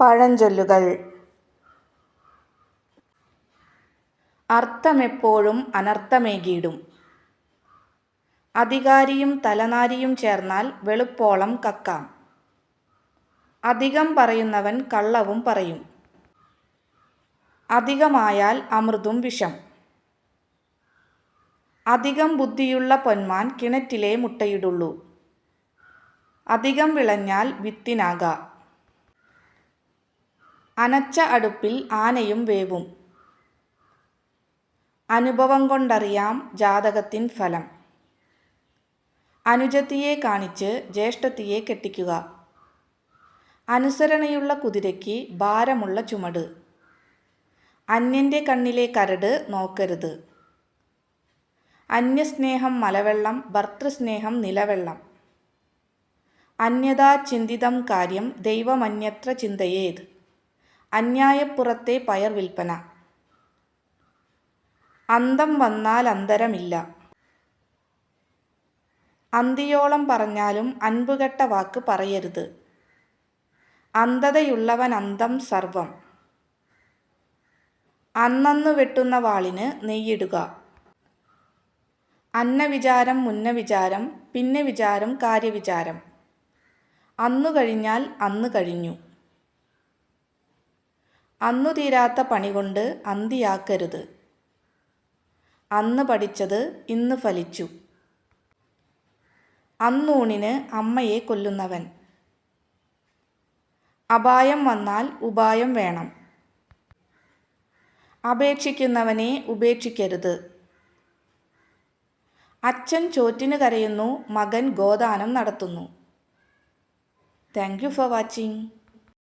പഴഞ്ചൊല്ലുകൾ. അർത്ഥമെപ്പോഴും അനർത്ഥമേകിയിടും. അധികാരിയും തലനാരിയും ചേർന്നാൽ വെളുപ്പോളം കക്കാം. അധികം പറയുന്നവൻ കള്ളവും പറയും. അധികമായാൽ അമൃതും വിഷം. അധികം ബുദ്ധിയുള്ള പൊന്മാൻ കിണറ്റിലെ മുട്ടയിടുള്ളൂ. അധികം വിളഞ്ഞാൽ വിത്തിനാക. അനച്ച അടുപ്പിൽ ആനയും വേവും. അനുഭവം കൊണ്ടറിയാം ജാതകത്തിൻ ഫലം. അനുജത്തിയെ കാണിച്ച് ജ്യേഷ്ഠത്തിയെ കെട്ടിക്കുക. അനുസരണയുള്ള കുതിരയ്ക്ക് ഭാരമുള്ള ചുമട്. അന്യന്റെ കണ്ണിലെ കരട് നോക്കരുത്. അന്യസ്നേഹം മലവെള്ളം ഭർത്തൃസ്നേഹം നിലവെള്ളം. അന്യതാ ചിന്തിതം കാര്യം ദൈവമന്യത്ര ചിന്തയേത്. അന്യായപ്പുറത്തെ പയർ വിൽപ്പന. അന്തം വന്നാൽ അന്തരമില്ല. അന്തിയോളം പറഞ്ഞാലും അൻപുകെട്ട വാക്ക് പറയരുത്. അന്ധതയുള്ളവൻ അന്തം സർവം. അന്നന്നു വെട്ടുന്ന വാളിന് നെയ്യിടുക. അന്നവിചാരം മുന്ന വിചാരം പിന്നെ വിചാരം കാര്യവിചാരം. അന്നു കഴിഞ്ഞാൽ അന്ന് കഴിഞ്ഞു. അന്നു തീരാത്ത പണി കൊണ്ട് അന്തിയാക്കരുത്. അന്ന് പഠിച്ചത് ഇന്ന് ഫലിച്ചു. അന്നൂണിന് അമ്മയെ കൊല്ലുന്നവൻ. അപായം വന്നാൽ ഉപായം വേണം. അപേക്ഷിക്കുന്നവനെ ഉപേക്ഷിക്കരുത്. അച്ഛൻ ചോറ്റിന് കരയുന്നു മകൻ ഗോദാനം നടത്തുന്നു. Thank you for watching.